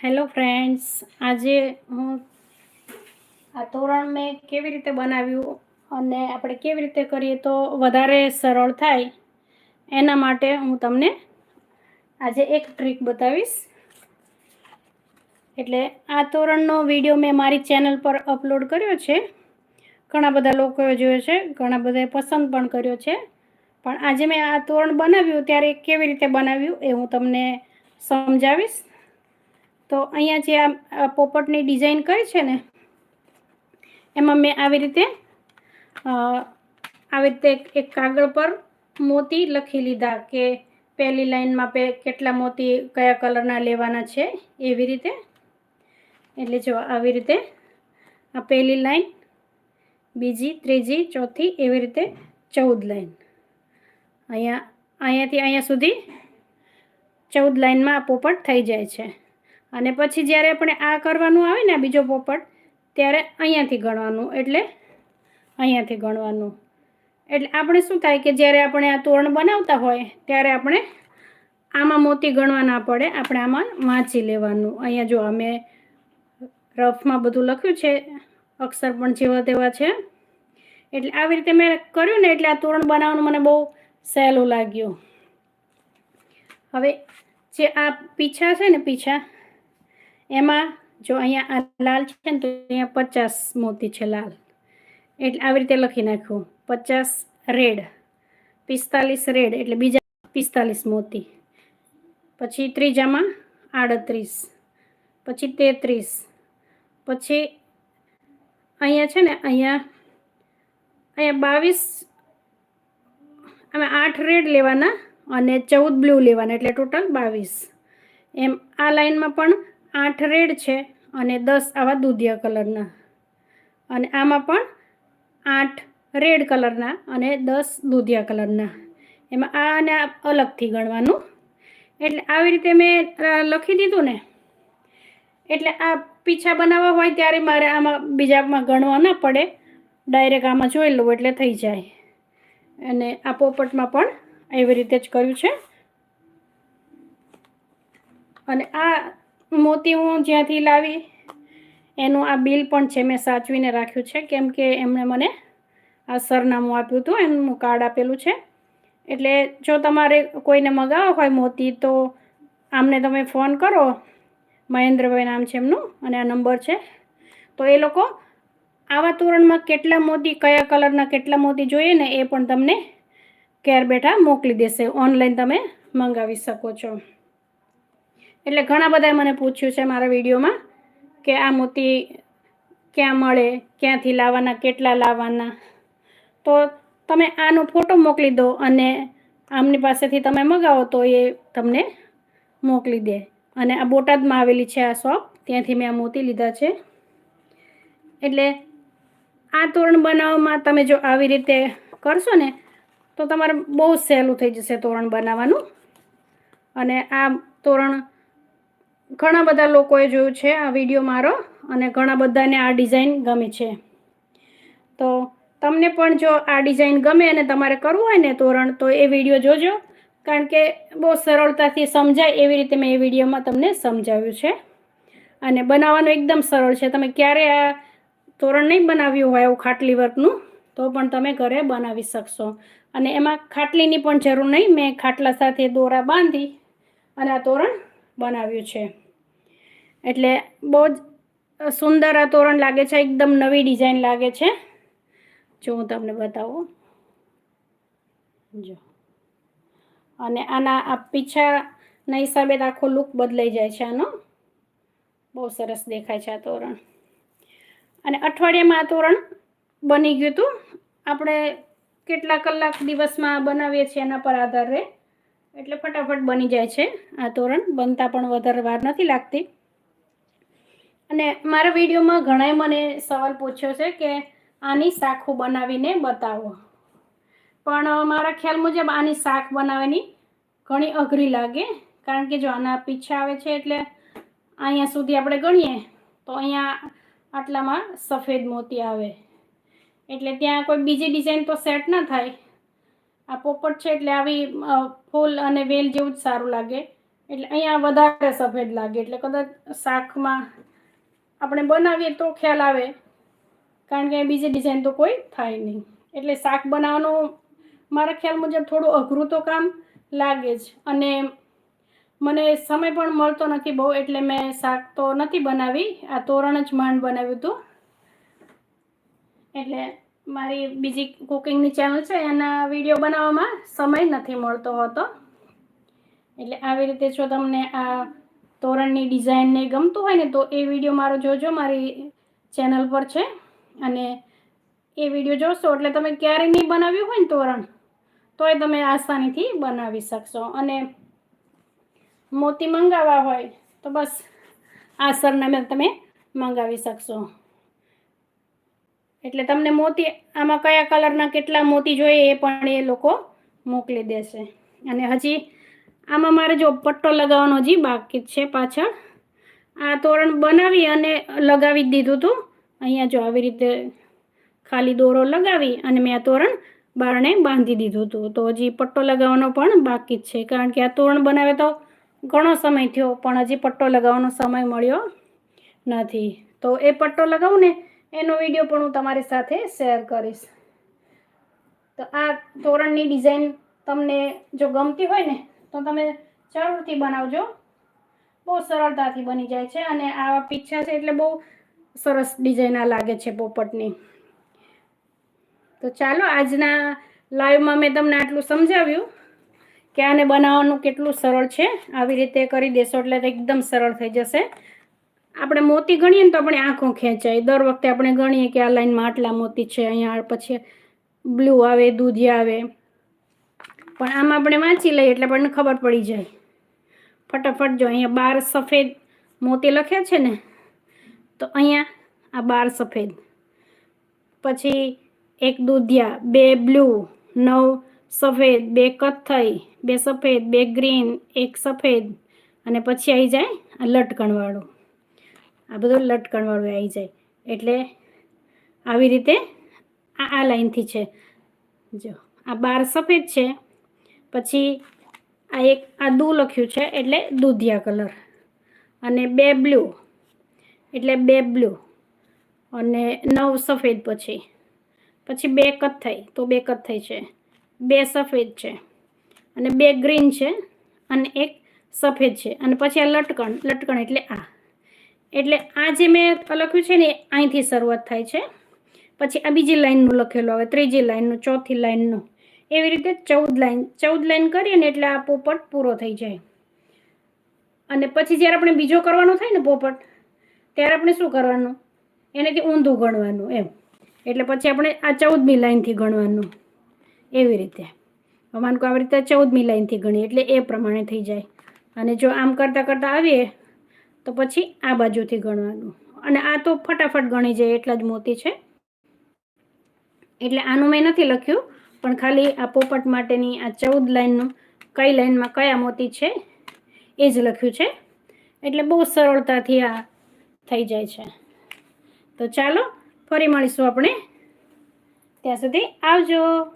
Hello friends, આજે હું આ તોરણ મેં કેવી રીતે બનાવ્યું અને આપણે કેવી રીતે કરીએ તો વધારે સરળ થાય, એના માટે હું તમને આજે એક ટ્રીક બતાવીશ. એટલે આ તોરણનો વીડિયો મેં મારી ચેનલ પર અપલોડ કર્યો છે. ઘણા બધા લોકોએ જોયો છે, ઘણા બધાએ પસંદ પણ કર્યો છે. પણ આજે મેં આ તોરણ બનાવ્યું, ત્યારે કેવી રીતે બનાવ્યું એ હું તમને સમજાવીશ. તો અહીંયા જે આ પોપટની ડિઝાઇન કરી છે ને, એમાં મેં આવી રીતે આવી રીતે એક કાગળ પર મોતી લખી લીધા કે પહેલી લાઈનમાં પે કેટલા મોતી કયા કલરના લેવાના છે એવી રીતે. એટલે જો આવી રીતે આ પહેલી લાઈન, બીજી, ત્રીજી, ચોથી એવી રીતે ચૌદ લાઈન. અહીંયા, અહીંયાથી અહીંયા સુધી ચૌદ લાઈનમાં આ પોપટ થઈ જાય છે. અને પછી જ્યારે આપણે આ કરવાનું આવે ને બીજો પોપટ, ત્યારે અહીંયાથી ગણવાનું, એટલે અહીંયાથી ગણવાનું. એટલે આપણે શું થાય કે જ્યારે આપણે આ તોરણ બનાવતા હોય, ત્યારે આપણે આમાં મોતી ગણવા ના પડે, આપણે આમાં વાંચી લેવાનું. અહીંયા જો અમે રફમાં બધું લખ્યું છે, અક્ષર પણ જેવા તેવા છે. એટલે આવી રીતે મેં કર્યું ને, એટલે આ તોરણ બનાવવાનું મને બહુ સહેલું લાગ્યું. હવે જે આ પીછા છે ને, પીછા એમાં જો અહીંયા આ લાલ છે ને, તો અહીંયા પચાસ મોતી છે લાલ. એટલે આવી રીતે લખી નાખ્યું. પચાસ રેડ, પિસ્તાલીસ રેડ, એટલે બીજા પિસ્તાલીસ મોતી. પછી ત્રીજામાં આડત્રીસ, પછી તેત્રીસ, પછી અહીંયા છે ને, અહીંયા અહીંયા બાવીસ અમે આઠ રેડ લેવાના અને ચૌદ બ્લુ લેવાના, એટલે ટોટલ બાવીસ. એમ આ લાઈનમાં પણ આઠ રેડ છે અને દસ આવા દૂધિયા કલરના. અને આમાં પણ આઠ રેડ કલરના અને દસ દૂધિયા કલરના. એમાં આ અને આ અલગથી ગણવાનું. એટલે આવી રીતે મેં લખી દીધું ને. એટલે આ પીછા બનાવવા હોય ત્યારે મારે આમાં બીજામાં ગણવા ના પડે. ડાયરેક્ટ આમાં જોઈ લઉં એટલે થઈ જાય. અને આ પોપટમાં પણ એવી રીતે જ કર્યું છે. અને આ મોતી હું જ્યાંથી લાવી, એનું આ બિલ પણ છે મેં સાચવીને રાખ્યું છે, કેમ કે એમણે મને આ સરનામું આપ્યું હતું, એમનું કાર્ડ આપેલું છે. એટલે જો તમારે કોઈને મગાવવા હોય મોતી, તો આમને તમે ફોન કરો, મહેન્દ્રભાઈ નામ છે એમનું, અને આ નંબર છે. તો એ લોકો આવા તોરણમાં કેટલા મોતી, કયા કલરના કેટલા મોતી જોઈએ ને એ પણ તમને ઘેર બેઠા મોકલી દેશે. ઓનલાઈન તમે મંગાવી શકો છો. એટલે ઘણા બધાએ મને પૂછ્યું છે મારા વિડીયોમાં કે આ મોતી ક્યાં મળે, ક્યાંથી લાવવાના, કેટલા લાવવાના. તો તમે આનો ફોટો મોકલી દો અને આમની પાસેથી તમે મગાવો તો એ તમને મોકલી દે. અને આ બોટાદમાં આવેલી છે આ શોપ, ત્યાંથી મેં આ મોતી લીધા છે. એટલે આ તોરણ બનાવવામાં તમે જો આવી રીતે કરશો ને, તો તમારે બહુ સહેલું થઈ જશે તોરણ બનાવવાનું. અને આ તોરણ ઘણા બધા લોકોએ જોયું છે આ વીડિયો મારો અને ઘણા બધાને આ ડિઝાઇન ગમે છે. તો તમને પણ જો આ ડિઝાઇન ગમે અને તમારે કરવું હોય ને તોરણ, તો એ વીડિયો જોજો. કારણ કે બહુ સરળતાથી સમજાય એવી રીતે મેં એ વિડીયોમાં તમને સમજાવ્યું છે. અને બનાવવાનું એકદમ સરળ છે. તમે ક્યારે આ તોરણ નહીં બનાવ્યું હોય એવું ખાટલી વર્કનું, તો પણ તમે ઘરે બનાવી શકશો. અને એમાં ખાટલીની પણ જરૂર નહીં. મેં ખાટલા સાથે દોરા બાંધી અને આ તોરણ બનાવ્યું છે. એટલે બહુ જ સુંદર આ તોરણ લાગે છે, એકદમ નવી ડિઝાઇન લાગે છે. જો હું તમને બતાવું. જો. અને આના આ પીછાના હિસાબે આખો લુક બદલાઈ જાય છે આનો. બહુ સરસ દેખાય છે આ તોરણ. અને અઠવાડિયામાં આ તોરણ બની ગયું હતું. આપણે કેટલા કલાક દિવસમાં બનાવીએ છીએ એના પર આધાર રહે. એટલે ફટાફટ બની જાય છે આ તોરણ. બનતા પણ વધારે વાર નથી લાગતી. અને મારા વિડીયોમાં ઘણાએ મને સવાલ પૂછ્યો છે કે આની શાખું બનાવીને બતાવો. પણ મારા ખ્યાલ મુજબ આની શાખ બનાવવાની ઘણી અઘરી લાગે. કારણ કે જો આના પીછા આવે છે એટલે અહીંયા સુધી આપણે ગણીએ તો અહીંયા આટલામાં સફેદ મોતી આવે. એટલે ત્યાં કોઈ બીજી ડિઝાઇન તો સેટ ના થાય. આ પોપટ છે એટલે આવી ફૂલ અને વેલ જેવું જ સારું લાગે. એટલે અહીંયા વધારે સફેદ લાગે. એટલે કદાચ શાકમાં આપણે બનાવીએ તો ખ્યાલ આવે. કારણ કે બીજી ડિઝાઇન તો કોઈ થાય નહીં. એટલે શાક બનાવવાનું મારા ખ્યાલ મુજબ થોડું અઘરું તો કામ લાગે જ. અને મને સમય પણ મળતો નથી બહુ, એટલે મેં શાક તો નથી બનાવી. આ તોરણ જ માંડ બનાવ્યું હતું. એટલે મારી બીજી કુકિંગની ચેનલ છે, એના વીડિયો બનાવવામાં સમય નથી મળતો હોતો. એટલે આવી રીતે જો તમને આ તોરણની ડિઝાઇનને ગમતું હોય ને, તો એ વીડિયો મારો જોજો, મારી ચેનલ પર છે. અને એ વીડિયો જોશો એટલે તમે ક્યારેય નહીં બનાવ્યું હોય ને તોરણ, તોય તમે આસાનીથી બનાવી શકશો. અને મોતી મંગાવવા હોય તો બસ આ સરનામે તમે મંગાવી શકશો. એટલે તમને મોતી, આમાં કયા કલરના કેટલા મોતી જોઈએ એ પણ એ લોકો મોકલી દેશે. અને હજી આમાં મારે જો પટ્ટો લગાવવાનો હજી બાકી છે પાછળ. આ તોરણ બનાવી અને લગાવી દીધું હતું અહીંયા જો આવી રીતે ખાલી દોરો લગાવી અને મેં આ તોરણ બારણે બાંધી દીધું હતું તો હજી પટ્ટો લગાવવાનો પણ બાકી જ છે. કારણ કે આ તોરણ બનાવે તો ઘણો સમય થયો, પણ હજી પટ્ટો લગાવવાનો સમય મળ્યો નથી. તો એ પટ્ટો લગાવું ને એનો વીડિયો પણ હું તમારી સાથે શેર કરીશ. તો આ તોરણની ડિઝાઇન તમને જો ગમતી હોય ને, તો તમે જરૂરથી બનાવજો. બહુ સરળતાથી બની જાય છે અને આ પીછા છે એટલે બહુ સરસ ડિઝાઇન આ લાગે છે પોપટની. તો ચાલો આજના લાઈવમાં મેં તમને આટલું સમજાવ્યું કે આને બનાવવાનું કેટલું સરળ છે. આવી રીતે કરી દેશો એટલે એકદમ સરળ થઈ જશે. આપણે મોતી ગણીએ ને તો આપણે આંખો ખેંચાય. દર વખતે આપણે ગણીએ કે આ લાઈનમાં આટલા મોતી છે, અહીંયા પછી બ્લુ આવે દૂધિયા આવે. પણ આમાં આપણે વાંચી લઈએ એટલે આપણને ખબર પડી જાય. ફટાફટ જો અહીંયા બાર સફેદ મોતી લખ્યા છે ને, તો અહીંયા આ બાર સફેદ. પછી એક દૂધિયા, બે બ્લુ, નવ સફેદ, બે કથ્થઈ, બે સફેદ, બે ગ્રીન, એક સફેદ. અને પછી આવી જાય આ લટકણવાળું. આ બધું લટકણવાળું આવી જાય. એટલે આવી રીતે આ આ લાઇનથી છે. જો, આ બાર સફેદ છે. પછી આ એક આ દૂ લખ્યું છે એટલે દૂધિયા કલર. અને બે બ્લુ. એટલે બે બ્લુ. અને નવ સફેદ પછી. પછી બે કથ્થઈ તો બે કથ્થઈ છે. બે સફેદ છે. અને બે ગ્રીન છે. અને એક સફેદ છે. અને પછી આ લટકણ લટકણ એટલે આ. એટલે આ જે મેં લખ્યું છે ને અહીંથી શરૂઆત થાય છે. પછી આ બીજી લાઈનનું લખેલું આવે, ત્રીજી લાઈનનું, ચોથી લાઈનનું. એવી રીતે ચૌદ લાઈન ચૌદ લાઈન કરીએ ને એટલે આ પોપટ પૂરો થઈ જાય. અને પછી જ્યારે આપણે બીજો કરવાનો થાય ને પોપટ, ત્યારે આપણે શું કરવાનું? એનાથી ઊંધું ગણવાનું એમ. એટલે પછી આપણે આ ચૌદમી લાઈનથી ગણવાનું. એવી રીતે. માનકો આવી રીતે ચૌદમી લાઈનથી ગણીએ, એટલે એ પ્રમાણે થઈ જાય. અને જો આમ કરતાં કરતાં આવીએ તો પછી આ બાજુથી ગણવાનું. અને આ તો ફટાફટ ગણી જાય એટલા જ મોતી છે. એટલે આનું મેં નથી લખ્યું, પણ ખાલી આ પોપટ માટેની આ ચૌદ લાઈનનું કઈ લાઈનમાં કયા મોતી છે એ જ લખ્યું છે. એટલે બહુ સરળતાથી આ થઈ જાય છે. તો ચાલો, ફરી મળીશું આપણે. ત્યાં સુધી આવજો.